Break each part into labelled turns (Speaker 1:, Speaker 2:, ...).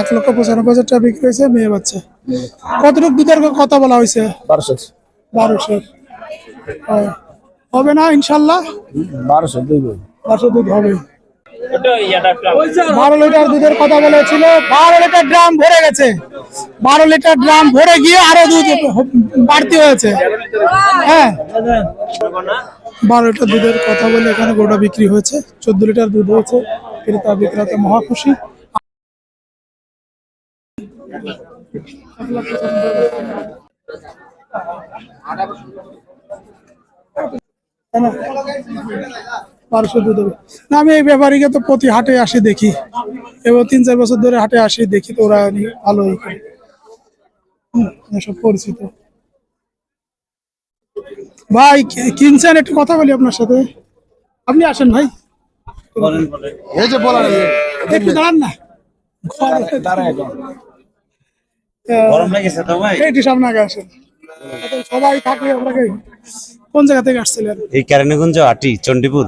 Speaker 1: এক লক্ষ পঁচানব্বই হাজার টাকা বিক্রি হয়েছে মেয়ে বাচ্চা। কতটুকু দুধের কথা বলা হয়েছে?
Speaker 2: বারোশো।
Speaker 1: বারোশো। হবে না ইনশাল্লাহ?
Speaker 2: বারোশো দুই
Speaker 1: বারোশো দুধ হবে। বারো লিটার দুধের কথা বলেছিল বারো লিটার ড্রাম ভরে গেছে। বারো লিটার ড্রাম ভরে গিয়ে আরও দুধ বাড়তি হয়েছে। হ্যাঁ। বারো লিটার দুধের কথা বলে এখানে গোটা বিক্রি হয়েছে চোদ্দ লিটার দুধ হয়েছে ক্রেতা বিক্রেতা মহা খুশি বারোশো দুধ হবে না আমি এই ব্যাপারীকে তো প্রতি হাটে আসি দেখি। এবং তিন চার বছর ধরে হাটে আসি দেখি তো ওরা ভালো এসব পরিচিত। ভাই কিনছেন? একটু কথা বলি আপনার সাথে। আপনি আসেন ভাই।
Speaker 2: এই যে বলার
Speaker 1: একটু দাঁড়ান না।
Speaker 2: দাঁড়ায়।
Speaker 3: গরম লেগেছে তো ভাই?
Speaker 1: একটু সামনে আগে আসেন। সবাই থাকবে আপনাকে কোন জায়গা থেকে আসছিলেন?
Speaker 3: এই কারণেগঞ্জ আটি চণ্ডীপুর।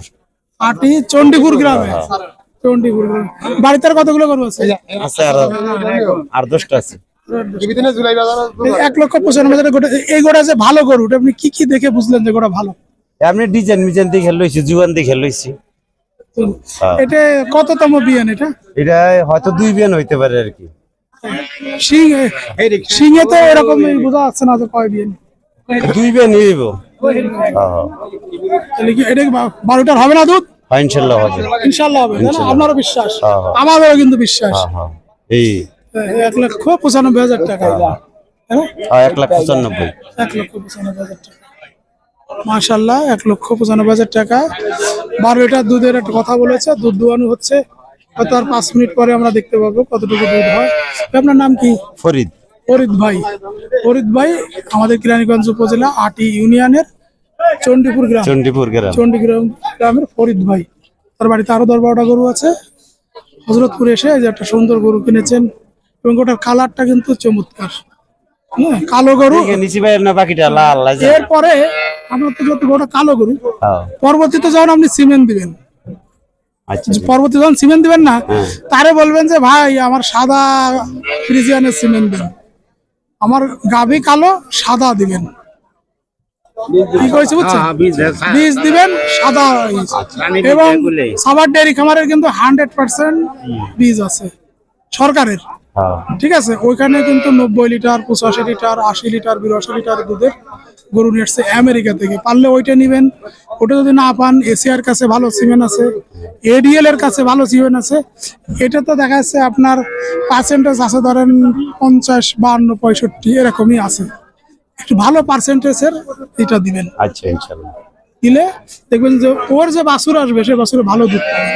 Speaker 1: আটি চণ্ডীপুর গ্রামে? চণ্ডীপুর গ্রামে। বাড়িতে আর কতগুলো গরু আছে?
Speaker 3: আছে আর আর দশটা আছে।
Speaker 2: দিনে জুলাই বাজার
Speaker 1: এই এক লক্ষ পঁচানব্বই হাজার গোটা এই গোটা যে ভালো গরু আপনি কি কি দেখে বুঝলেন যে গোটা ভালো?
Speaker 3: আপনি ডিজাইন মিজাইন দিয়ে খেল লইছি জুয়ান দিয়ে খেল লইছি হ্যাঁ।
Speaker 1: এটা কততম বিয়ান এটা?
Speaker 3: এটা হয়তো দুই বিয়ান হইতে পারে আর কি।
Speaker 1: সিংহে তো এরকম বোঝা যাচ্ছে না যে কয়
Speaker 3: দুই হ্যাঁ হ্যাঁ।
Speaker 1: তাহলে কি এটা বারোটার হবে না দুধ?
Speaker 3: হ্যাঁ ইনশাল্লাহ হবে।
Speaker 1: ইনশাল্লাহ হবে আপনারও বিশ্বাস। আমাদেরও কিন্তু বিশ্বাস।
Speaker 3: এই
Speaker 1: এক লক্ষ পঁচানব্বই হাজার টাকা।
Speaker 3: এক লাখ পঁচানব্বই।
Speaker 1: এক লক্ষ পঁচানব্বই হাজার টাকা। মাশাল্লাহ এক লক্ষ পঁচানব্বই হাজার টাকা। বারো লিটার দুধের একটা কথা বলেছে দুধ দোয়ানো হচ্ছে। হয়তো আর পাঁচ মিনিট পরে আমরা দেখতে পাবো কতটুকু দুধ হয়। আপনার নাম কি?
Speaker 3: ফরিদ।
Speaker 1: ফরিদ ভাই। ফরিদ ভাই আমাদের কিরানীগঞ্জ উপজেলা আটি ইউনিয়নের চণ্ডীপুর গ্রাম।
Speaker 3: চণ্ডীপুর গ্রাম।
Speaker 1: চণ্ডীগ্রাম গ্রামের ফরিদ ভাই। তার বাড়িতে আরও দশ বারোটা গরু আছে। হজরতপুর এসে যে একটা সুন্দর গরু কিনেছেন এবং ওটার কালারটা কিন্তু চমৎকার। হ্যাঁ কালো গরু।
Speaker 3: বাকিটা লাল
Speaker 1: এরপরে আপনার তো যত গোটা কালো গরু
Speaker 3: হ্যাঁ।
Speaker 1: পরবর্তীতে যখন আপনি সিমেন্ট দিবেন পরবর্তী যখন সিমেন্ট দিবেন না তারে বলবেন যে ভাই আমার সাদা ফ্রিজিয়ানের সিমেন্ট দেন। আমার গাবি কালো সাদা দিবেন। কি কইছে বুঝছেন? বীজ দিবেন সাদা এবং সাবার ডেয়ারি খামারের কিন্তু হান্ড্রেড পার্সেন্ট বীজ আছে সরকারের।
Speaker 3: হ্যাঁ।
Speaker 1: ঠিক আছে? ওইখানে কিন্তু নব্বই লিটার পঁচাশি লিটার আশি লিটার বিরাশি লিটার দুধের গরু নিয়ে আসছে আমেরিকা থেকে। পারলে ওইটা নিবেন। ওটা যদি না পান এশিয়ার কাছে ভালো সিমেন্ট আছে এডিএল এর কাছে ভালো সিমেন্ট আছে। এটা তো দেখা যাচ্ছে আপনার পার্সেন্টেজ আছে ধরেন পঞ্চাশ বান্ন পঁয়ষট্টি এরকমই আছে। একটু ভালো পার্সেন্টেজের এটা দিবেন।
Speaker 3: আচ্ছা
Speaker 1: দিলে দেখবেন যে ওর যে বাছুর আসবে সে বাছুরে ভালো দুধ পাবে।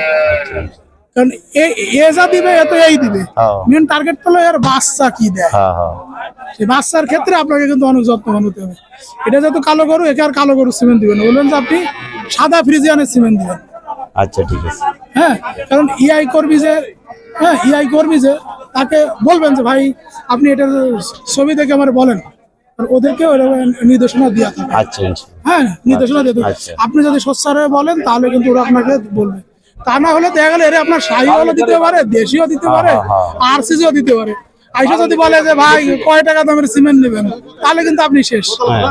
Speaker 1: কারণ এ যা দিবে এ তো এই দিবে।
Speaker 3: হ্যাঁ।
Speaker 1: মেন টার্গেট হলো এর বাচ্চা কি দেয়।
Speaker 3: হ্যাঁ হ্যাঁ।
Speaker 1: সেই বাচ্চার ক্ষেত্রে আপনাকে কিন্তু অনেক যত্নবান হতে হবে। এটা যেহেতু কালো গরু একে আর কালো গরু সিমেন্ট দিবেন না। যে আপনি সাদা ফ্রিজিয়ানের সিমেন্ট দিবেন।
Speaker 3: আচ্ছা ঠিক আছে।
Speaker 1: হ্যাঁ কারণ ইআই কর্মী যে হ্যাঁ ইআই কর্মী যে তাকে বলবেন যে ভাই আপনি এটা ছবি দেখে আমার বলেন। ওদেরকে নির্দেশনা দেওয়া থাকে।
Speaker 3: আচ্ছা
Speaker 1: হ্যাঁ নির্দেশনা দিয়ে।
Speaker 3: আচ্ছা।
Speaker 1: আপনি যদি সোচ্চার হয়ে বলেন তাহলে কিন্তু ওরা আপনাকে বলবে। তা না হলে দেখা গেলে এরা আপনার শাহিওয়ালা দিতে পারে দেশিও দিতে পারে
Speaker 3: হ্যাঁ,
Speaker 1: আরসিজিও দিতে পারে। আইসা যদি বলে যে ভাই কয় টাকা দামের সিমেন্ট নেবেন? তাহলে কিন্তু আপনি শেষ।
Speaker 3: হ্যাঁ।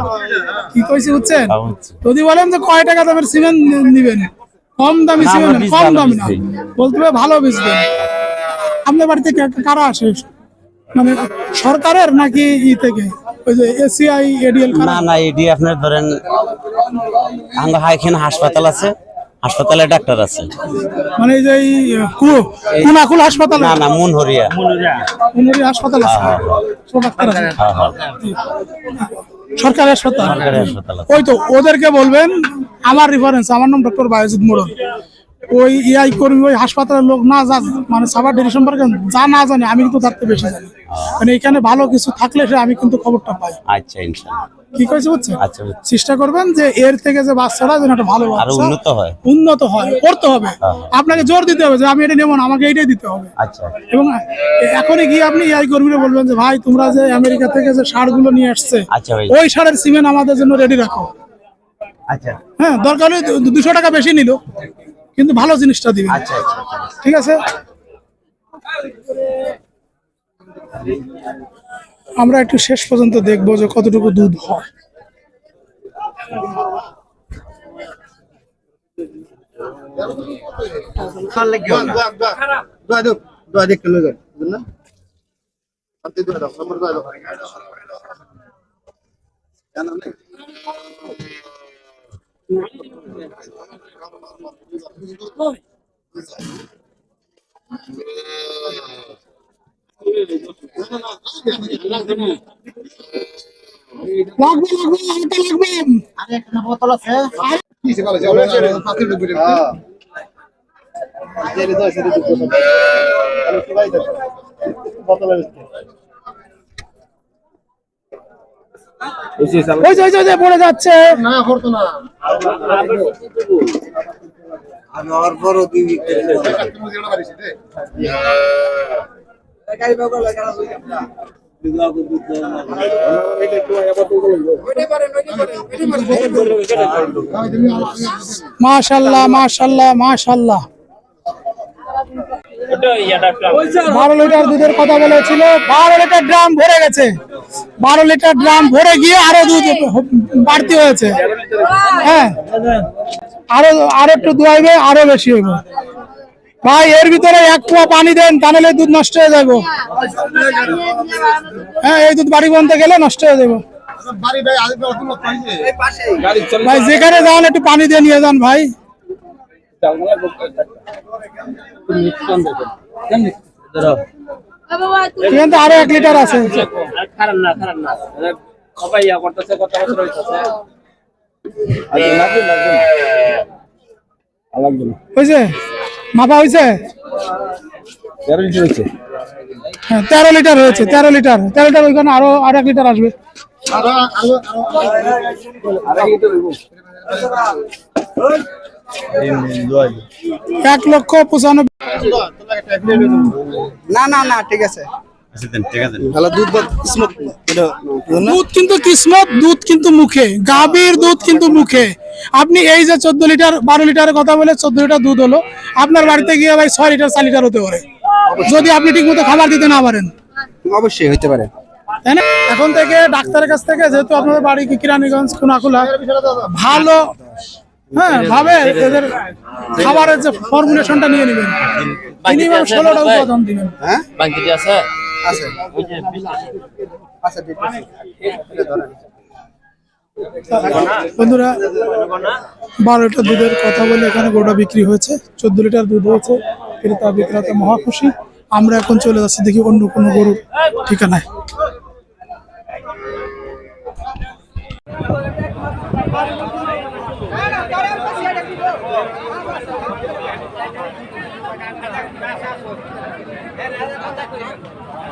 Speaker 1: কি কইছি বুঝছেন?
Speaker 3: হ্যাঁ,
Speaker 1: যদি বলেন যে কয় টাকা দামের সিমেন্ট নিবেন? কম দামি সিমেন্ট কম দামি না। বলতে হবে ভালো বীজ দেন। আপনার বাড়িতে কারা আসে? মানে সরকারের নাকি ই থেকে? ওই যে এসিআই এডিএল
Speaker 3: না না এডি আপনার ধরেন হাসপাতাল আছে। হাসপাতালে ডাক্তার আছে।
Speaker 1: মানে এই যে কুনাকুল হাসপাতাল?
Speaker 3: না না মনহরিয়া।
Speaker 1: কুনুরি হাসপাতাল আছে। ছোট ডাক্তার আছে?
Speaker 3: হ্যাঁ হ্যাঁ।
Speaker 1: সরকারি হাসপাতাল?
Speaker 3: সরকারি হাসপাতাল
Speaker 1: ওই তো ওদেরকে বলবেন আমার রেফারেন্স আমার নাম ডক্টর বায়জিৎ মোড়ল। ওই ইআই কর্মী ওই হাসপাতালের লোক না যা মানে সাবার ডেরি সম্পর্কে যা না জানে আমি কিন্তু তার থেকে বেশি জানি। মানে এখানে ভালো কিছু থাকলে সে আমি কিন্তু খবরটা পাই।
Speaker 3: আচ্ছা ইনশাল্লাহ।
Speaker 1: কি কইছে বুঝছেন
Speaker 3: আচ্ছা
Speaker 1: চেষ্টা করবেন যে এর থেকে যে বাচ্চারা যেন একটা ভালো বাচ্চা
Speaker 3: উন্নত হয়।
Speaker 1: উন্নত হয় করতে হবে। আপনাকে জোর দিতে হবে যে আমি এটা নেব না আমাকে এটাই দিতে হবে।
Speaker 3: আচ্ছা।
Speaker 1: এবং এখনই গিয়ে আপনি এই কর্মীরা বলবেন যে ভাই তোমরা যে আমেরিকা থেকে যে সারগুলো নিয়ে আসছে
Speaker 3: আচ্ছা
Speaker 1: ওই সারের সিমেন্ট আমাদের জন্য রেডি রাখো।
Speaker 3: আচ্ছা।
Speaker 1: হ্যাঁ দরকার হলে দুশো টাকা বেশি নিল কিন্তু ভালো জিনিসটা দিবে।
Speaker 3: আচ্ছা আচ্ছা।
Speaker 1: ঠিক আছে? আমরা একটু শেষ পর্যন্ত দেখব যে কতটুকু দুধ হয়।
Speaker 2: দোয়া
Speaker 1: লাগবে লাগবে হালকা লাগবে
Speaker 2: হ্যাঁ বোতল আছে
Speaker 1: পড়ে যাচ্ছে
Speaker 2: না করতো না আমি বড়
Speaker 1: মাশাল্লাহ মাশাল্লাহ মাশাল্লাহ। বারো লিটার দুধের কথা বলেছিল, বারো লিটার ড্রাম ভরে গেছে। বারো লিটার ড্রাম ভরে গিয়ে আরও দুধ বাড়তি হয়েছে। হ্যাঁ আরও আরও একটু দুয়াইবে, আরও বেশি হইব। ভাই, এর ভিতরে এক কুয়া পানি দেন, তাহলে দুধ নষ্ট হয়ে যাব। হ্যাঁ এই দুধ বাড়ি বনতে গেলে নষ্ট হয়ে যাব।
Speaker 2: ভাই,
Speaker 1: যেখানে যান, একটু পানি দিয়ে নিয়ে যান ভাই। আরও এক লিটার আছে। মাপা হয়েছে? হ্যাঁ তেরো লিটার হয়েছে তেরো লিটার। তেরো লিটার ওইখানে আরও আরও এক লিটার আসবে।
Speaker 2: আরও আরও
Speaker 1: এক লক্ষ পঁচানব্বই
Speaker 2: না না না ঠিক আছে। দুধ স্মোক
Speaker 1: দুধ কিন্তু কিসমত দুধ কিন্তু মুখে। গাভীর দুধ কিন্তু মুখে। আপনি এই যে চোদ্দ লিটার বারো লিটারের কথা বলে চোদ্দ লিটার দুধ হলো আপনার বাড়িতে গিয়ে ভাই ছয় লিটার চার লিটার হতে পারে। যদি আপনি ঠিক মতো খাবার দিতে না পারেন।
Speaker 2: অবশ্যই হইতে পারে।
Speaker 1: তাই না? এখন থেকে ডাক্তারের কাছ থেকে যেহেতু আপনাদের বাড়ি কি কিরানীগঞ্জ কোনাকুলা ভালো হ্যাঁ ভাবে এদের খাবারের যে ফর্মুলেশনটা নিয়ে নেবেন। মিনিমাম ষোলোটা উপাদান দিবেন।
Speaker 2: হ্যাঁ?
Speaker 4: আছে?
Speaker 2: আছে। আচ্ছা
Speaker 1: বন্ধুরা বারো লিটার দুধের কথা বলে এখানে গোটা বিক্রি হয়েছে। চোদ্দ লিটার দুধ হয়েছে। ক্রেতা বিক্রেতা মহা খুশি। আমরা এখন চলে যাচ্ছি দেখি অন্য কোনো গরুর ঠিকানায়।
Speaker 4: খাইছি আমি